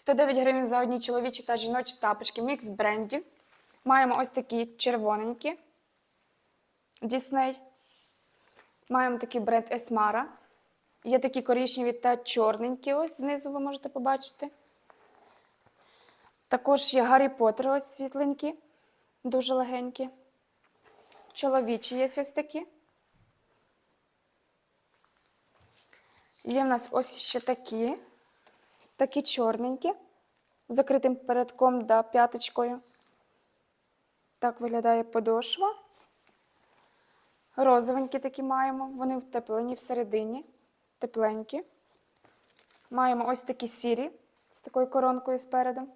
109 гривень за одні чоловічі та жіночі тапочки. Мікс брендів. Маємо ось такі червоненькі. Дісней. Маємо такий бренд Есмара. Є такі коричневі та чорненькі. Ось знизу ви можете побачити. Також є Гаррі Поттер, ось світленькі, дуже легенькі. Чоловічі є ось такі. Є в нас ось ще такі. Такі чорненькі, з закритим передком да п'яточкою. Так виглядає подошва. Розовенькі такі маємо. Вони втеплені всередині, тепленькі. Маємо ось такі сірі з такою коронкою спереду.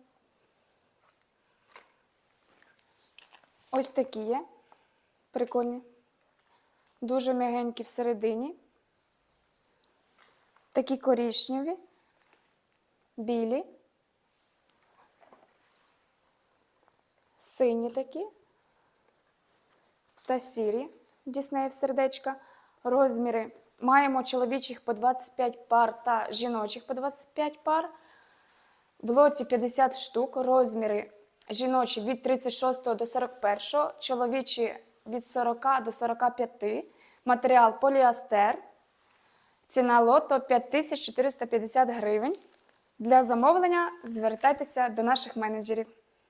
Ось такі є. Прикольні. Дуже м'ягенькі всередині. Такі коричневі, білі, сині такі та сірі. Діснеїв сердечка. Розміри. Маємо чоловічих по 25 пар та жіночих по 25 пар. В лоті 50 штук. Розміри жіночі від 36 до 41, чоловічі від 40 до 45. Матеріал поліастер. Ціна лото 5450 гривень. Для замовлення звертайтеся до наших менеджерів.